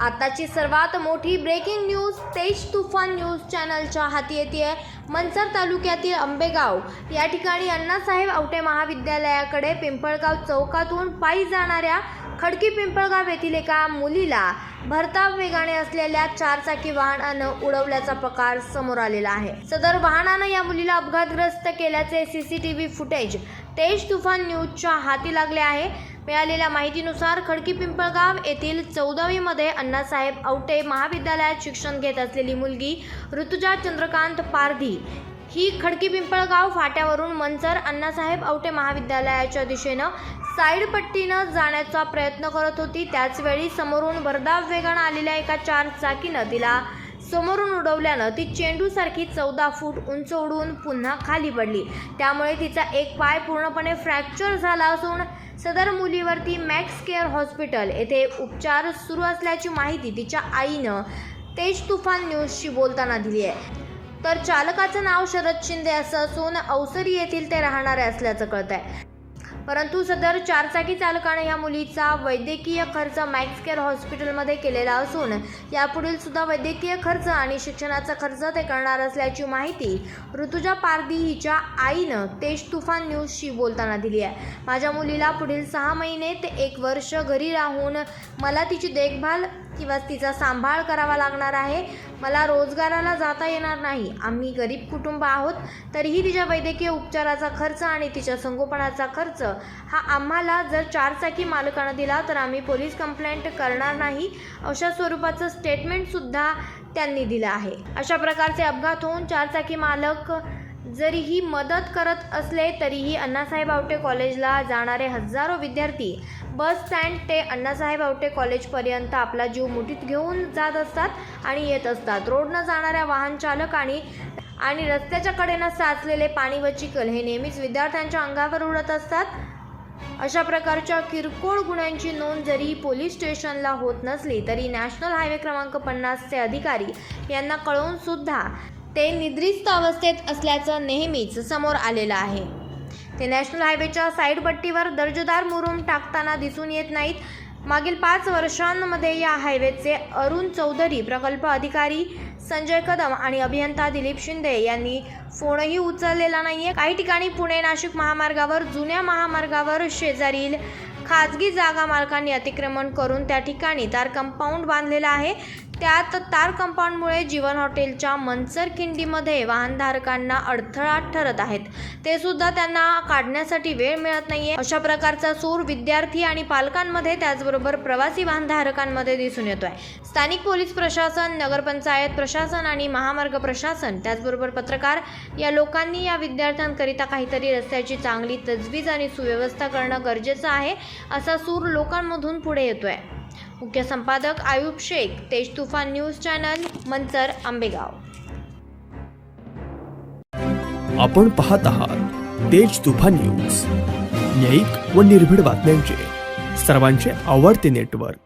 आताची सर्वात मोठी ब्रेकिंग न्यूज तेज तुफान न्यूज चॅनलच्या हाती येते आहे. मनसर तालुक्यातील आंबेगाव. या ठिकाणी अण्णासाहेब आवटे महाविद्यालयाकडे पिंपळगाव चौकातून पायी जाणाऱ्या खडकी पिंपळगाव येथील एका मुलीला भरताव वेगाने असलेल्या चारचाकी वाहनानं उडवल्याचा प्रकार समोर आलेला आहे. सदर वाहनानं या मुलीला अपघातग्रस्त केल्याचे सीसीटीव्ही फुटेज तेज तुफान न्यूजच्या हाती लागले आहे. मिळालेल्या माहितीनुसार खडकी पिंपळगाव येथील चौदावीमध्ये अण्णासाहेब आवटे महाविद्यालयात शिक्षण घेत असलेली मुलगी ऋतुजा चंद्रकांत पारधी ही खडकी पिंपळगाव फाट्यावरून मंचर अण्णासाहेब आवटे महाविद्यालयाच्या दिशेनं साईडपट्टीनं जाण्याचा प्रयत्न करत होती. त्याचवेळी समोरून भरधाव वेगानं आलेल्या एका चार चाकीनं तिला समोरून उडवल्यानं ती चेंडूसारखी चौदा फूट उंच उडून पुन्हा खाली पडली. त्यामुळे तिचा एक पाय पूर्णपणे फ्रॅक्चर झाला असून सदर मुलीवरती मॅक्स केअर हॉस्पिटल येथे उपचार सुरू असल्याची माहिती तिच्या आईनं तेज तुफान न्यूजशी बोलताना दिली आहे. तर चालकाचं नाव शरद शिंदे असं असून अवसरी येथील ते राहणारे असल्याचं कळत आहे परंतु सदर चारचाकी चालकाने या मुलीचा वैद्यकीय खर्च मॅक्स केअर हॉस्पिटलमध्ये केलेला असून यापुढील सुद्धा वैद्यकीय खर्च आणि शिक्षणाचा खर्च ते करणार असल्याची माहिती ऋतुजा पारदी हिच्या आईनं तेज तुफान न्यूजशी बोलताना दिली आहे. माझ्या मुलीला पुढील सहा महिने ते एक वर्ष घरी राहून मला तिची देखभाल किंवा तिचा सांभाळ करावा लागणार आहे. मला रोजगाराला जाता येणार नाही. आम्ही गरीब कुटुंब आहोत तरीही तिच्या वैद्यकीय उपचाराचा खर्च आणि तिच्या संगोपनाचा खर्च हा आम्हाला जर चारचाकी मालकानं दिला तर आम्ही पोलीस कंप्लेंट करणार नाही अशा स्वरूपाचं स्टेटमेंटसुद्धा त्यांनी दिलं आहे. अशा प्रकारचे अपघात होऊन चारचाकी मालक जरीही मदत करत असले तरीही अण्णासाहेब आवटे कॉलेजला जाणारे हजारो विद्यार्थी बस स्टँड ते अण्णासाहेब आवटे कॉलेजपर्यंत आपला जीव मुठीत घेऊन जात असतात आणि येत असतात. रोडनं जाणाऱ्या वाहन चालक आणि आणि रस्त्याच्या कडेनं साचलेले पाणी व चिखल हे नेहमीच विद्यार्थ्यांच्या अंगावर उडत असतात. अशा प्रकारच्या किरकोळ गुन्ह्यांची नोंद जरी पोलीस स्टेशनला होत नसली तरी नॅशनल हायवे क्रमांक पन्नासचे अधिकारी यांना कळवून सुद्धा ते निद्रिस्त अवस्थेत असल्याचं नेहमीच समोर आलेलं आहे. ते नॅशनल हायवेच्या साईड पट्टीवर दर्जेदार मुरुम टाकताना दिसून येत नाहीत. मागील पाच वर्षांमध्ये या हायवेचे अरुण चौधरी प्रकल्प अधिकारी संजय कदम आणि अभियंता दिलीप शिंदे यांनी फोनही उचललेला नाहीये. काही ठिकाणी पुणे नाशिक महामार्गावर जुन्या महामार्गावर शेजारील खाजगी जागा मालकांनी अतिक्रमण करून त्या ठिकाणी तार कंपाऊंड बांधलेला आहे. त्यात तार कंपाऊंडमुळे जीवन हॉटेलच्या मनसर खिंडीमध्ये वाहनधारकांना अडथळा ठरत आहेत. ते सुद्धा त्यांना काढण्यासाठी वेळ मिळत नाहीये. अशा प्रकारचा सूर विद्यार्थी आणि पालकांमध्ये त्याचबरोबर प्रवासी वाहनधारकांमध्ये दिसून येतोय. स्थानिक पोलीस प्रशासन नगरपंचायत प्रशासन आणि महामार्ग प्रशासन त्याचबरोबर पत्रकार या लोकांनी या विद्यार्थ्यांकरिता काहीतरी रस्त्याची चांगली तजवीज आणि सुव्यवस्था करणं गरजेचं आहे. असा सूर लोकांमधून पुढे येतोय. मुख्य संपादक आयुब शेख तेज तुफान न्यूज चॅनल मंचर आंबेगाव. आपण पाहत आहात तेज तुफान न्यूज. न्यायिक व निर्भीड बातम्यांचे. सर्वांचे आवडते नेटवर्क.